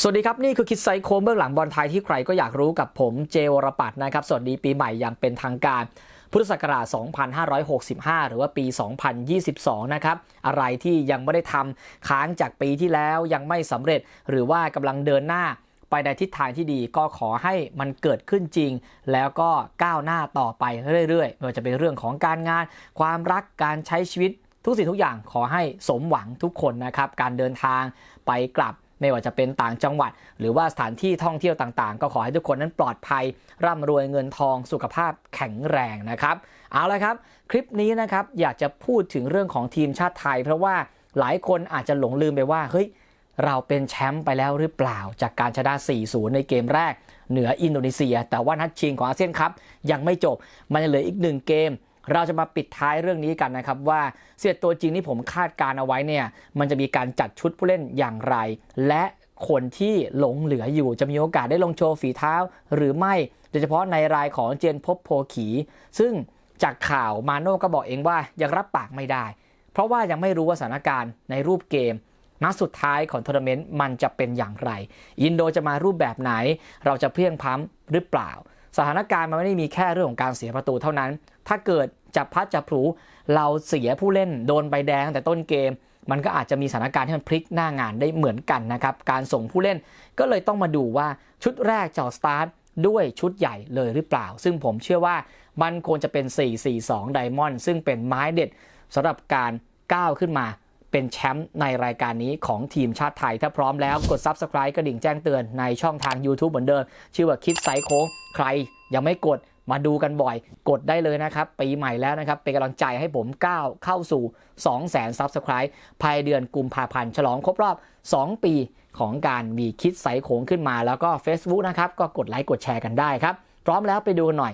สวัสดีครับ นี่คือคิดไซโคเบื้องหลังบอลไทยที่ใครก็อยากรู้กับผมเจวรปัตนะครับ สวัสดีปีใหม่อย่างเป็นทางการ พุทธศักราช 2565 หรือว่าปี 2022 นะครับ อะไรที่ยังไม่ได้ทำค้างจากปีที่แล้วยังไม่สำเร็จ หรือว่ากำลังเดินหน้าไปในทิศทางที่ดีก็ขอให้มันเกิดขึ้นจริง แล้วก็ก้าวหน้าต่อไปเรื่อยๆไม่ว่าจะเป็นเรื่องของการงาน ความรักการใช้ชีวิตทุกสิ่งทุกอย่างขอให้สมหวังทุกคนนะครับการเดินทางไปกลับ ไม่ว่าจะเป็นต่างจังหวัด หรือว่าสถานที่ท่องเที่ยวต่างๆ ก็ขอให้ทุกคนนั้นปลอดภัย ร่ำรวยเงินทองสุขภาพแข็งแรงนะครับเอาละครับ คลิปนี้นะครับอยากจะพูดถึงเรื่องของทีมชาติไทย เพราะว่าหลายคนอาจจะหลงลืมไปว่าเฮ้ยเราเป็นแชมป์ไปแล้วหรือเปล่า จากการชนะ 4-0 ในเกมแรก เหนืออินโดนีเซีย แต่ว่านัดชิงของอาเซียนคัพยังไม่จบ มันยังเหลืออีกหนึ่งเกม เราจะมาปิดท้ายเรื่องนี้กันนะครับว่าเสียตัวจริงที่ผมคาดการเอาไว้เนี่ยมันจะมีการจัดชุดผู้เล่นอย่างไร และคนที่หลงเหลืออยู่จะมีโอกาสได้ลงโชว์ฝีเท้าหรือไม่โดยเฉพาะในรายของเจนพบโพขี ซึ่งจากข่าวมาโน่ก็บอกเองว่ายังรับปากไม่ได้ เพราะว่ายังไม่รู้ว่าสถานการณ์ในรูปเกมนัดสุดท้ายของทัวร์นาเมนต์มันจะเป็นอย่างไร อินโดจะมารูปแบบไหน เราจะเพียงพล้ำหรือเปล่า สถานการณ์มันไม่ได้มีแค่เรื่องของการเสียประตูเท่านั้น ถ้าเกิดจับพัดจับผูเราเสียผู้เล่นโดนใบแดงตั้งแต่ต้นเกม มันก็อาจจะมีสถานการณ์ที่มันพลิกหน้างานได้เหมือนกันนะครับ การส่งผู้เล่นก็เลยต้องมาดูว่าชุดแรกจะสตาร์ทด้วยชุดใหญ่เลยหรือเปล่า ซึ่งผมเชื่อว่ามันควรจะเป็น 4-4-2 ไดมอนด์ซึ่งเป็นไม้เด็ดสำหรับการก้าวขึ้นมาเป็นแชมป์ในรายการนี้ของทีมชาติไทย ถ้าพร้อมแล้วกด Subscribe กระดิ่งแจ้งเตือนในช่องทาง YouTube เหมือนเดิม ชื่อว่าคิดไซโค้ง ใครยังไม่กด มาดูกันบ่อยกดได้เลยนะครับ ปีใหม่แล้วนะครับ เป็นกำลังใจให้ผมก้าวเข้าสู่ 200,000 Subscribe ภายเดือนกุมภาพันธ์ฉลองครบรอบ 2 ปีของการมีคิดไซโค้งขึ้นมาแล้วก็ Facebook นะครับ ก็กดไลค์กดแชร์กันได้ครับ พร้อมแล้วไปดูกันหน่อย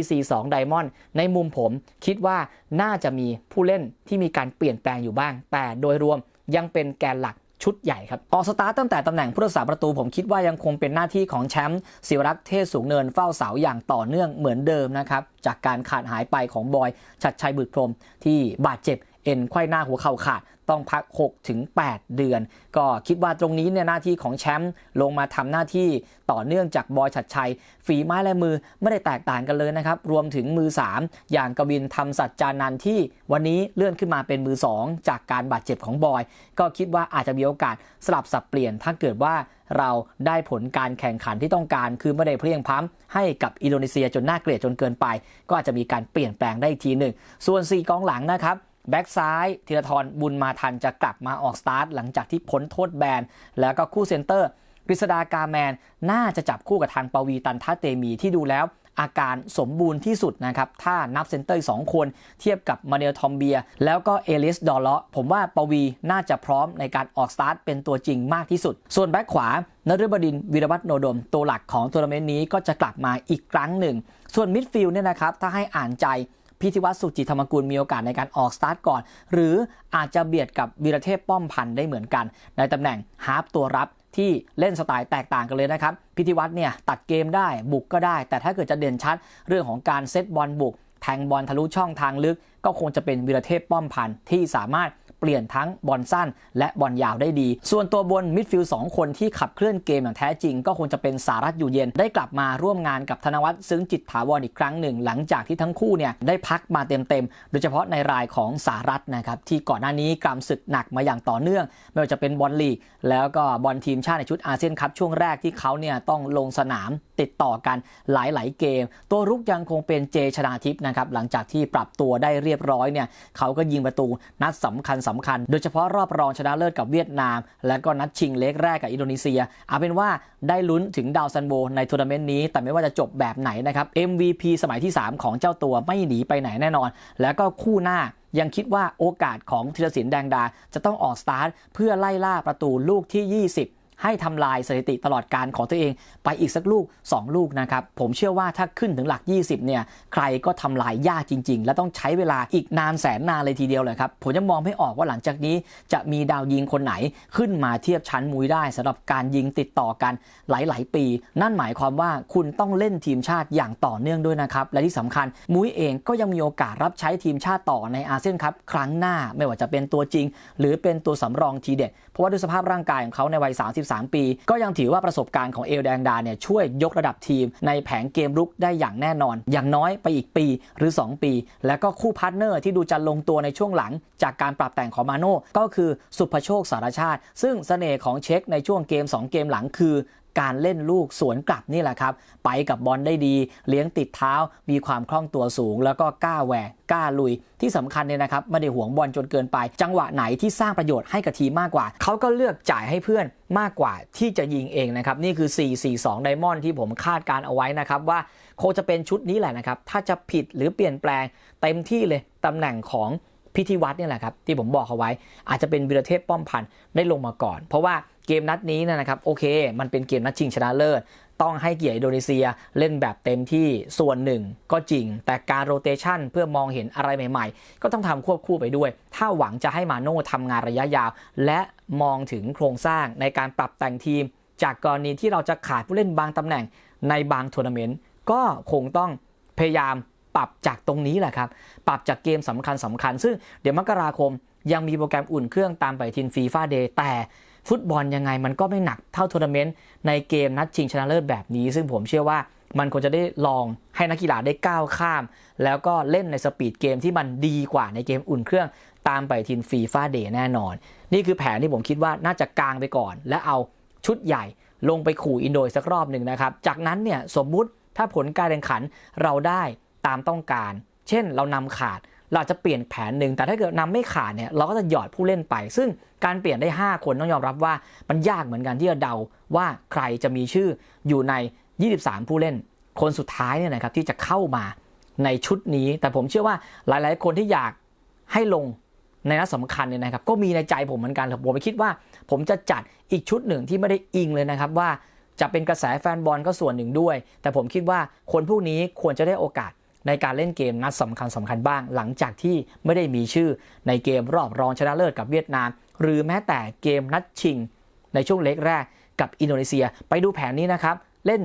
442 Diamond ในมุมผมคิดว่าน่าจะมีผู้เล่นที่มีการเปลี่ยนแปลงอยู่บ้าง แต่โดยรวมยังเป็นแกนหลัก ชุดใหญ่ครับ ออกสตาร์ตตั้งแต่ตำแหน่งผู้รักษาประตูผมคิดว่ายังคงเป็นหน้าที่ของแชมป์ศิวรักษ์เทศสูงเนินเฝ้าเสาอย่างต่อเนื่องเหมือนเดิมนะครับ จากการขาดหายไปของบอยชัดชัยบุตรพรมที่บาดเจ็บ เอ็นไขว้หน้าหัวเข่าขาดต้องพัก6ถึง8เดือน ก็คิดว่าตรงนี้เนี่ยหน้าที่ของแชมป์ลงมาทำหน้าที่ต่อเนื่องจากบอยชัดชัย ฝีไม้ลายมือไม่ได้แตกต่างกันเลยนะครับ รวมถึงมือ 3 อย่างกวินทำสัจจานันที่วันนี้เลื่อนขึ้นมาเป็นมือ 2 จากการบาดเจ็บของบอย ก็คิดว่าอาจจะมีโอกาสสลับสับเปลี่ยนถ้าเกิดว่าเราได้ผลการแข่งขันที่ต้องการ คือไม่ได้เพลียงพล้ำให้กับอินโดนีเซียจนน่าเกลียดจนเกินไป ก็อาจจะมีการเปลี่ยนแปลงได้อีกทีหนึ่ง ส่วน 4 กองหลังนะครับ แบ็กซ้ายธีรทรบุญมาทันจะกลับมาออกสตาร์ทหลังจากที่พ้นโทษแบน แล้วก็คู่เซนเตอร์กฤษดากาแมน น่าจะจับคู่กับทางปวีตันทัเตมีที่ดูแล้วอาการสมบูรณ์ที่สุดนะครับ ถ้านับเซนเตอร์สองคนเทียบกับมาเนลทอมเบีย แล้วก็เอลิสดอลเลาะผมว่าปวีน่าจะพร้อมในการออกสตาร์ทเป็นตัวจริงมากที่สุด ส่วนแบ็กขวานฤบดินวิรวัฒโนดม ตัวหลักของทัวร์นาเมนต์นี้ก็จะกลับมาอีกครั้งหนึ่ง ส่วนมิดฟิลด์เนี่ยนะครับ ถ้าให้อ่านใจ พิธิวัตรสุจิธรรมกุลมีโอกาสในการออกสตาร์ทก่อน หรืออาจจะเบียดกับวีรเทพป้อมพันธ์ได้เหมือนกัน ในตำแหน่งฮาร์ปตัวรับที่เล่นสไตล์แตกต่างกันเลยนะครับ พิธิวัตรเนี่ยตัดเกมได้บุกก็ได้ แต่ถ้าเกิดจะเด่นชัดเรื่องของการเซตบอลบุก แทงบอลทะลุช่องทางลึก ก็คงจะเป็นวีรเทพป้อมพันธ์ที่สามารถ เปลี่ยนทั้งบอลสั้น และบอลยาวได้ดี ส่วนตัวบนมิดฟิลด์สองคนที่ขับเคลื่อนเกมอย่างแท้จริง ก็คงจะเป็นสารัตอยู่เย็นได้กลับมาร่วมงานกับธนวัฒน์ซึ้งจิตถาวรอีกครั้งหนึ่ง หลังจากที่ทั้งคู่เนี่ยได้พักมาเต็มๆโดยเฉพาะในรายของสารัตนะครับที่ก่อนหน้านี้กรำศึกหนักมาอย่างต่อเนื่อง ไม่ว่าจะเป็นบอลลีกแล้วก็บอลทีมชาติในชุดอาเซียนคัพช่วงแรกที่เขาเนี่ยต้องลงสนาม ติดต่อกันหลาย ๆ เกม ตัวรุกยังคงเป็นเจชนาทิพย์นะครับหลังจากที่ปรับตัวได้เรียบร้อยเนี่ยเขาก็ยิงประตูนัดสำคัญสำคัญ โดยเฉพาะรอบรองชนะเลิศกับเวียดนาม และก็นัดชิงเล็กแรกกับอินโดนีเซีย เอาเป็นว่าได้ลุ้นถึงดาวซันโบในทัวร์นาเมนต์นี้ แต่ไม่ว่าจะจบแบบไหนนะครับ MVP สมัยที่ 3 ของเจ้าตัวไม่หนีไปไหนแน่นอน แล้วก็คู่หน้ายังคิดว่าโอกาสของธีรศิลป์แดงดา จะต้องออกสตาร์ทเพื่อไล่ล่าประตูลูกที่ 20 ให้ทำลายสถิติตลอดการของตัวเองไปอีกสักลูก 2 ลูกนะครับ ผมเชื่อว่าถ้าขึ้นถึงหลัก 20 เนี่ย ใครก็ทำลายยากจริง ๆ และต้องใช้เวลาอีกนานแสนนานเลยทีเดียวเลยครับ ผมยังมองไม่ออกว่าหลังจากนี้จะมีดาวยิงคนไหนขึ้นมาเทียบชั้นมุยได้สำหรับการยิงติดต่อกันหลาย ๆ ปี นั่นหมายความว่าคุณต้องเล่นทีมชาติอย่างต่อเนื่องด้วยนะครับ และที่สำคัญมุ้ยเองก็ยังมีโอกาสรับใช้ทีมชาติต่อในอาเซียนครับครั้งหน้าไม่ว่าจะเป็นตัวจริง หรือเป็นตัวสำรองทีเด็ดเพราะว่าด้วยสภาพร่างกายของเขาในวัย3 ปี ก็ยังถือว่าประสบการณ์ของเอลแดงดาเนี่ยช่วยยกระดับทีม ในแผงเกมรุกได้อย่างแน่นอน อย่างน้อยไปอีกปีหรือ 2 ปี แล้วก็คู่พาร์ทเนอร์ที่ดูจะลงตัวในช่วงหลัง จากการปรับแต่งของมาโน่ก็คือสุภโชคสารชาติ ซึ่งเสน่ห์ของเช็คในช่วงเกม 2 เกมหลังคือ การเล่นลูกสวนกลับนี่แหละครับ ไปกับบอลได้ดี เลี้ยงติดเท้า มีความคล่องตัวสูง แล้วก็กล้าแหวกกล้าลุย ที่สำคัญเนี่ยนะครับไม่ได้หวงบอลจนเกินไป จังหวะไหนที่สร้างประโยชน์ให้กับทีมมากกว่า เขาก็เลือกจ่ายให้เพื่อนมากกว่าที่จะยิงเองนะครับ นี่คือ 4-4-2 ไดมอนด์ที่ผมคาดการเอาไว้นะครับว่าคงจะเป็นชุดนี้แหละนะครับ ถ้าจะผิดหรือเปลี่ยนแปลงเต็มที่เลยตำแหน่งของพิธีวัตรนี่แหละครับที่ผมบอกเอาไว้ อาจจะเป็นวิรเทพป้อมพันธ์ได้ลงมาก่อน เพราะว่า เกมนัดนี้นยนะครับโอเค มันเป็นเกมนัดชิงชนะเลิศต้องให้เกียรติอินโดนีเซียเล่นแบบเต็มที่ส่วนหนึ่งก็จริง แต่การโรเตชันเพื่อมองเห็นอะไรใหม่ๆ ก็ต้องทำควบคู่ไปด้วย ถ้าหวังจะให้มาโน่ทำงานระยะยาว และมองถึงโครงสร้างในการปรับแต่งทีม จากกรณีที่เราจะขาดผู้เล่นบางตำแหน่งในบางทัวร์นาเมนต์ก็คงต้องพยายามปรับจากตรงนี้แหละครับ ปรับจากเกมสำคัญสำคัญ ซึ่งเดี๋ยวมกราคมยังมีโปรแกรมอุ่นเครื่องตามไปทินฟีฟ่าเดย์แต่ ฟุตบอลยังไงมันก็ไม่หนักเท่าทัวร์นาเมนต์ในเกมนัดชิงชนะเลิศแบบนี้ ซึ่งผมเชื่อว่ามันควรจะได้ลองให้นักกีฬาได้ก้าวข้าม แล้วก็เล่นในสปีดเกมที่มันดีกว่าในเกมอุ่นเครื่องตามไปทินฟีฟ่าเดย์แน่นอน นี่คือแผนที่ผมคิดว่าน่าจะกางไปก่อน และเอาชุดใหญ่ลงไปขู่อินโดอีกสักรอบหนึ่งนะครับ จากนั้นเนี่ยสมมุติถ้าผลการแข่งขันเราได้ตามต้องการ เช่นเรานำขาด เราจะเปลี่ยนแผนหนึ่งแต่ถ้าเกิดนำไม่ขาดเนี่ยเราก็จะหยอดผู้เล่นไป ซึ่งการเปลี่ยนได้ 5 คนต้องยอมรับว่ามันยากเหมือนกันที่จะเดาว่าใครจะมีชื่ออยู่ใน 23 ผู้เล่น คนสุดท้ายเนี่ยนะครับที่จะเข้ามาในชุดนี้ แต่ผมเชื่อว่าหลาย ๆ คนที่อยากให้ลงในนัดสำคัญเนี่ยนะครับก็มีในใจผมเหมือนกันผมไปคิดว่า ผมจะจัดอีกชุดหนึ่งที่ไม่ได้อิงเลยนะครับว่าจะเป็นกระแสแฟนบอลก็ส่วนหนึ่งด้วย แต่ผมคิดว่าคนพวกนี้ควรจะได้โอกาส ในการเล่นเกมนัดสำคัญสำคัญบ้าง หลังจากที่ไม่ได้มีชื่อในเกมรอบรองชนะเลิศกับเวียดนาม หรือแม้แต่เกมนัดชิง ในช่วงเล็กแรกกับอินโดนีเซีย ไปดูแผนนี้นะครับ เล่น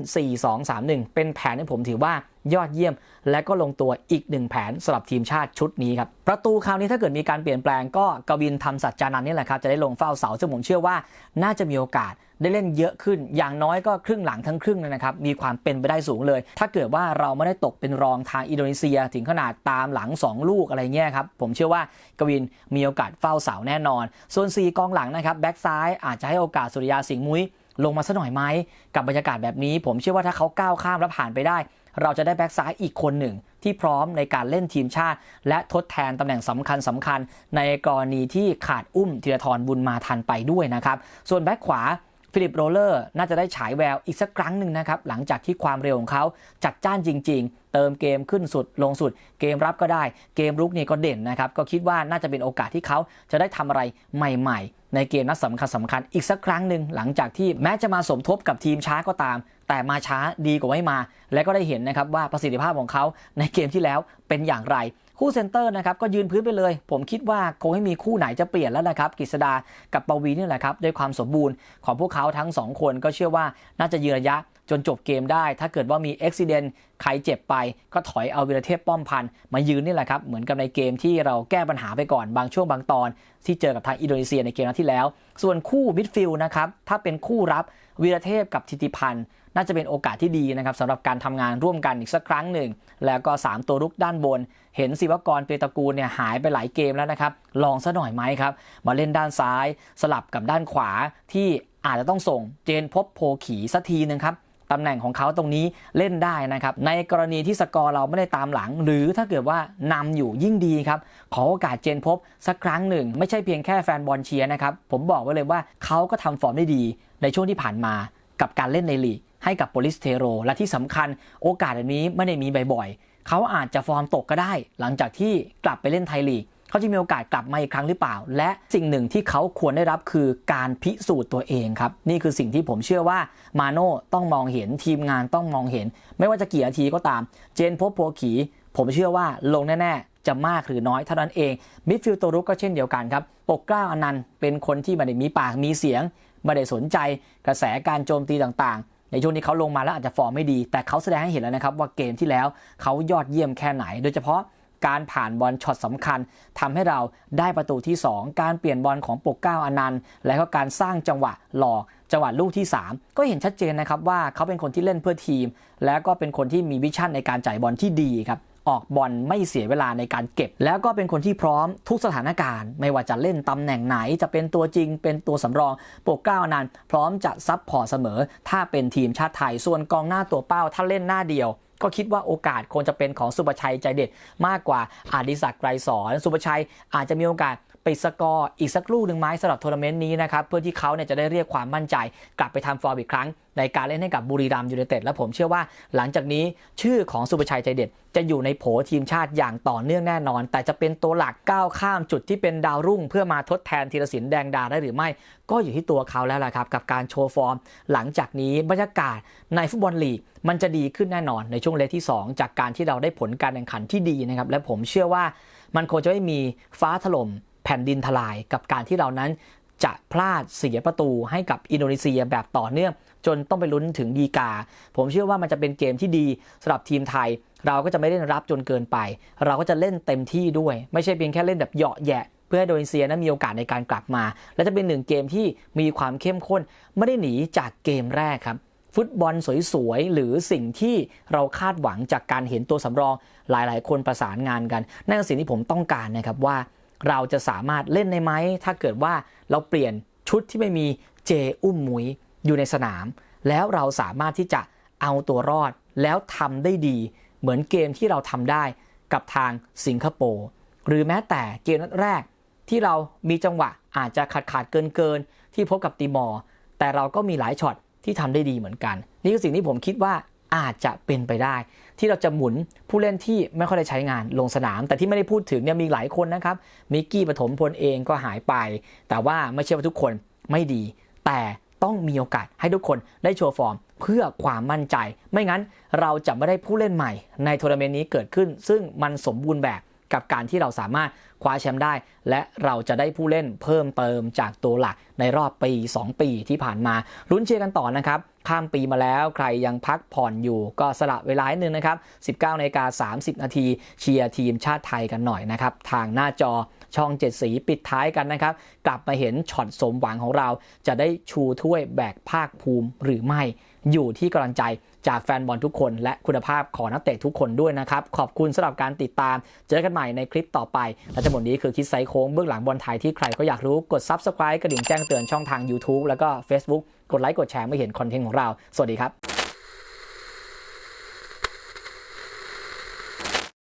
4-2-3-1 เป็นแผนที่ผมถือว่ายอดเยี่ยม และก็ลงตัวอีกหนึ่งแผนสำหรับทีมชาติชุดนี้ครับ ประตูคราวนี้ถ้าเกิดมีการเปลี่ยนแปลงก็กวินทำสัจจานันนี่แหละครับ จะได้ลงเฝ้าเสาซึ่งผมเชื่อว่าน่าจะมีโอกาสได้เล่นเยอะขึ้น อย่างน้อยก็ครึ่งหลังทั้งครึ่งนะครับ มีความเป็นไปได้สูงเลย ถ้าเกิดว่าเราไม่ได้ตกเป็นรองทางอินโดนีเซีย ถึงขนาดตามหลัง 2 ลูกอะไรเงี้ยครับ ผมเชื่อว่ากวินมีโอกาสเฝ้าเสาแน่นอน ส่วน 4 กองหลังนะครับ แบ็กซ้ายอาจจะให้โอกาสสุริยาสิงห์มุ้ย ลงมาสักหน่อยไหมกับบรรยากาศแบบนี้ ผมเชื่อว่าถ้าเขาก้าวข้ามและผ่านไปได้ เราจะได้แบ็กซ้ายอีกคนหนึ่ง ที่พร้อมในการเล่นทีมชาติ และทดแทนตำแหน่งสำคัญสำคัญ ในกรณีที่ขาดอุ้มธีรทรบุญมาทันไปด้วยนะครับส่วนแบ็กขวาฟิลิปโรเลอร์น่าจะได้ฉายแววอีกสักครั้งหนึ่งนะครับหลังจากที่ความเร็วของเขาจัดจ้านจริง เติมเกมขึ้นสุดลงสุด เกมรับก็ได้ เกมรุกนี่ก็เด่นนะครับ ก็คิดว่าน่าจะเป็นโอกาสที่เขาจะได้ทำอะไรใหม่ ๆ ในเกมนัดสำคัญสำคัญอีกสักครั้งหนึ่งหลังจากที่แม้จะมาสมทบกับทีมช้าก็ตาม แต่มาช้าดีกว่าไม่มา และก็ได้เห็นนะครับว่าประสิทธิภาพของเขาในเกมที่แล้วเป็นอย่างไรคู่เซนเตอร์นะครับก็ยืนพื้นไปเลย ผมคิดว่าคงไม่มีคู่ไหนจะเปลี่ยนแล้วนะครับกฤษดากับปวีนี่แหละครับด้วยความสมบูรณ์ของพวกเขาทั้ง 2 คนก็เชื่อว่าน่าจะยืนระยะ จนจบเกมได้ ถ้าเกิดว่ามีอุบิเหตุใครเจ็บไป ก็ถอยเอาวิรเทพป้อมพันธ์มายืนนี่แหละครับ เหมือนกับในเกมที่เราแก้ปัญหาไปก่อนบางช่วงบางตอน ที่เจอกับทางอินโดนีเซียในเกมนัดที่แล้ว ส่วนคู่มิดฟิลด์นะครับถ้าเป็นคู่รับวีรเทพกับทิติพันธ์น่าจะเป็นโอกาสที่ดีนะครับสำหรับการทำงานร่วมกันอีกสักครั้งหนึ่ง แล้วก็ 3 ตัวรุกด้านบน เห็นศิวกรเปตระกูลเนี่ยหายไปหลายเกมแล้วนะครับ ลองซะหน่อยไหมครับ มาเล่นด้านซ้าย สลับกับด้านขวาที่อาจจะต้องส่งเจนพบโพขีสักทีหนึ่งครับ ตำแหน่งของเขาตรงนี้เล่นได้นะครับ ในกรณีที่สกอร์เราไม่ได้ตามหลัง หรือถ้าเกิดว่านำอยู่ยิ่งดีครับ ขอโอกาสเจนพบสักครั้งหนึ่ง ไม่ใช่เพียงแค่แฟนบอลเชียร์นะครับ ผมบอกไว้เลยว่าเขาก็ทำฟอร์มได้ดี ในช่วงที่ผ่านมากับการเล่นในลีกให้กับโปลิสเทโร และที่สำคัญโอกาสแบบนี้ไม่ได้มีบ่อยๆเขาอาจจะฟอร์มตกก็ได้ หลังจากที่กลับไปเล่นไทยลีก เขาจะมีโอกาสกลับมาอีกครั้งหรือเปล่า และสิ่งหนึ่งที่เขาควรได้รับคือการพิสูจน์ตัวเองครับ นี่คือสิ่งที่ผมเชื่อว่ามาโน่ต้องมองเห็นทีมงานต้องมองเห็น ไม่ว่าจะกี่นาทีก็ตาม เจนพบโพขีผมเชื่อว่าลงแน่ ๆ จะมากหรือน้อยเท่านั้นเอง มิดฟิลด์ตัวรุกก็เช่นเดียวกันครับ ปกกล้าอนันต์เป็นคนที่ไม่ได้มีปากมีเสียง ไม่ได้สนใจกระแสการโจมตีต่างๆ ในช่วงนี้เขาลงมาแล้วอาจจะฟอร์มไม่ดี แต่เขาแสดงให้เห็นแล้วนะครับว่าเกมที่แล้วเขายอดเยี่ยมแค่ไหน โดยเฉพาะ การผ่านบอลช็อตสำคัญทำให้เราได้ประตูที่ 2 การเปลี่ยนบอลของปกเก้าอนันต์ และก็การสร้างจังหวะหลอกจังหวะลูกที่ 3 ก็เห็นชัดเจนนะครับว่าเขาเป็นคนที่เล่นเพื่อทีม แล้วก็เป็นคนที่มีวิชั่นในการจ่ายบอลที่ดีครับออกบอลไม่เสียเวลาในการเก็บ แล้วก็เป็นคนที่พร้อมทุกสถานการณ์ ไม่ว่าจะเล่นตำแหน่งไหน จะเป็นตัวจริง เป็นตัวสำรอง โปกเก้าอนันต์พร้อมจะซับพอร์ตเสมอ ถ้าเป็นทีมชาติไทย ส่วนกองหน้าตัวเป้า ถ้าเล่นหน้าเดียว ก็คิดว่าโอกาสควรจะเป็นของสุประชัยใจเด็ดมากกว่าอาดิศักดิ์ไกรสอนสุประชัยอาจจะมีโอกาสปิดสกอร์อีกสักลูกหนึ่งไหมสำหรับทัวร์นาเมนต์นี้นะครับเพื่อที่เขาเนี่ยจะได้เรียกความมั่นใจ กลับไปทำฟอร์มอีกครั้ง ในการเล่นให้กับบุรีรัมย์ยูไนเต็ดและผมเชื่อว่าหลังจากนี้ชื่อของสุประชัยใจเด็ด จะอยู่ในโผทีมชาติอย่างต่อเนื่องแน่นอน แต่จะเป็นตัวหลักก้าวข้ามจุดที่เป็นดาวรุ่ง เพื่อมาทดแทนธีรศิลป์แดงดาได้หรือไม่ ก็อยู่ที่ตัวเขาแล้วล่ะครับกับการโชว์ฟอร์ม หลังจากนี้บรรยากาศในฟุตบอลลีกมันจะดีขึ้นแน่นอนในช่วงเลกที่ 2 จากการที่เราได้ผลการแข่งขันที่ดีนะครับและผมเชื่อว่ามันคงจะไม่มีฟ้าถล่มแผ่นดินทลายกับการที่เรานั้นจะพลาดเสียประตูให้กับอินโดนีเซียแบบต่อเนื่อง จนต้องไปลุ้นถึงดีกา ผมเชื่อว่ามันจะเป็นเกมที่ดีสำหรับทีมไทย เราก็จะไม่เล่นรับจนเกินไป เราก็จะเล่นเต็มที่ด้วย ไม่ใช่เพียงแค่เล่นแบบเหยาะแยะเพื่อให้โดนีเซียนั้นมีโอกาสในการกลับมา และจะเป็นหนึ่งเกมที่มีความเข้มข้นไม่ได้หนีจากเกมแรกครับฟุตบอลสวยๆ หรือสิ่งที่เราคาดหวังจากการเห็นตัวสำรองหลายๆ คนประสานงานกัน นั่นคือสิ่งที่ผมต้องการนะครับว่า เราจะสามารถเล่นได้ไหมถ้าเกิดว่าเราเปลี่ยนชุดที่ไม่มีเจอุ้มมุย อยู่ในสนาม แล้วเราสามารถที่จะเอาตัวรอดแล้วทำได้ดี เหมือนเกมที่เราทำได้กับทางสิงคโปร์หรือแม้แต่เกมนัดแรกที่เรามีจังหวะอาจจะขาดขาดเกินเกินๆที่พบกับติมอร์แต่เราก็มีหลายช็อตที่ทำได้ดีเหมือนกัน นี่คือสิ่งที่ผมคิดว่าอาจจะเป็นไปได้ ที่เราจะหมุนผู้เล่นที่ไม่ค่อยได้ใช้งานลงสนาม แต่ที่ไม่ได้พูดถึงเนี่ยมีหลายคนนะครับมิกกี้ปฐมพลเองก็หายไป แต่ว่าไม่ใช่ว่าทุกคนไม่ดี แต่ ต้องมีโอกาสให้ทุกคนได้โชว์ฟอร์มเพื่อความมั่นใจ ไม่งั้นเราจะไม่ได้ผู้เล่นใหม่ ในทัวร์นาเมนต์นี้เกิดขึ้น ซึ่งมันสมบูรณ์แบบกับการที่เราสามารถคว้าแชมป์ได้ และเราจะได้ผู้เล่นเพิ่มเติมจากตัวหลักในรอบปี 2 ปีที่ผ่านมาลุ้นเชียร์กันต่อนะครับข้ามปีมาแล้วใครยังพักผ่อนอยู่ก็สละเวลาให้หนึ่งนะครับ 19นาฬิกา30 นาทีเชียร์ทีมชาติไทยกันหน่อยนะครับ ทางหน้าจอช่องเจ็ดสีปิดท้ายกันนะครับ กลับมาเห็นช็อตสมหวังของเราจะได้ชูถ้วยแบกภาคภูมิหรือไม่อยู่ที่กำลังใจจากแฟนบอลทุกคนและคุณภาพของนักเตะทุกคนด้วยนะครับ ขอบคุณสำหรับการติดตาม เจอกันใหม่ในคลิปต่อไป และทั้งหมดนี้คือคิดไซโค้งเบื้องหลังบอลไทยที่ใครก็อยากรู้กด Subscribe กระดิ่งแจ้งเตือนช่องทาง YouTube แล้วก็ Facebook กดไลค์กดแชร์ไม่เห็นคอนเทนต์ของเรา สวัสดีครับ